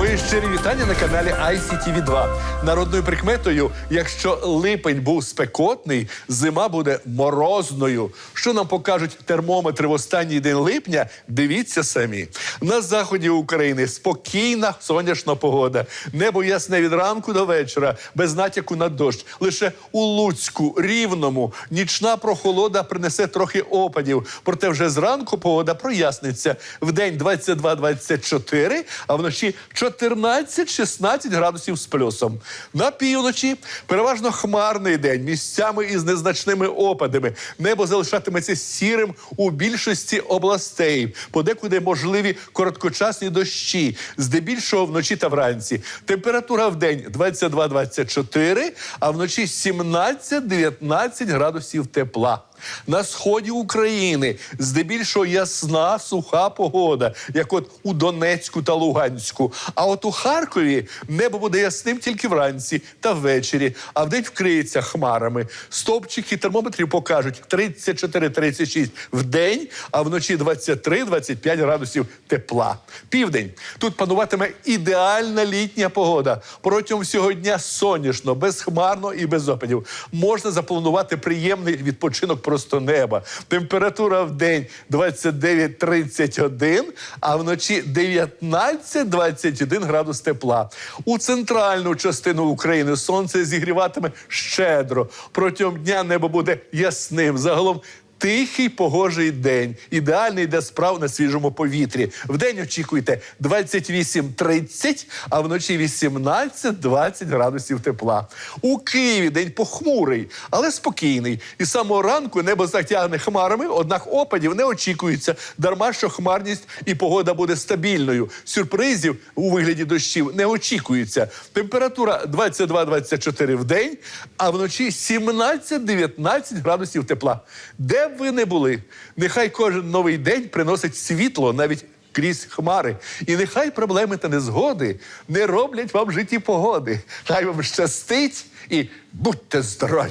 Мої щирі вітання на каналі ICTV 2 Народною прикметою, якщо липень був спекотний, зима буде морозною. Що нам покажуть термометри в останній день липня? Дивіться самі. На заході України спокійна сонячна погода. Небо ясне від ранку до вечора, без натяку на дощ. Лише у Луцьку, рівному, нічна прохолода принесе трохи опадів. Проте вже зранку погода проясниться. В день 22-24, а вночі 14-16 градусів з плюсом. На півночі переважно хмарний день, місцями із незначними опадами. Небо залишатиметься сірим у більшості областей. Подекуди можливі короткочасні дощі, здебільшого вночі та вранці. Температура в день 22-24, а вночі 17-19 градусів тепла. На сході України здебільшого ясна суха погода, як от у Донецьку та Луганську. А от у Харкові небо буде ясним тільки вранці та ввечері, а вдень вкриється хмарами. Стовпчики термометрів покажуть 34-36 в день, а вночі 23-25 градусів тепла. Південь тут пануватиме ідеальна літня погода. Протягом всього дня сонячно, безхмарно і без опадів. Можна запланувати приємний відпочинок просто неба. Температура в день 29-31, а вночі 19-21 градус тепла. У центральну частину України сонце зігріватиме щедро. Протягом дня небо буде ясним. Загалом Тихий погожий день, ідеальний для справ на свіжому повітрі. Вдень очікуйте 28-30, а вночі 18-20 градусів тепла. У Києві день похмурий, але спокійний. І самого ранку небо затягне хмарами, однак опадів не очікується. Дарма що хмарність і погода буде стабільною. Сюрпризів у вигляді дощів не очікується. Температура 22-24 в день, а вночі 17-19 градусів тепла. Де б ви не були, нехай кожен новий день приносить світло навіть крізь хмари. І нехай проблеми та незгоди не роблять вам житті погоди. Хай вам щастить і будьте здорові!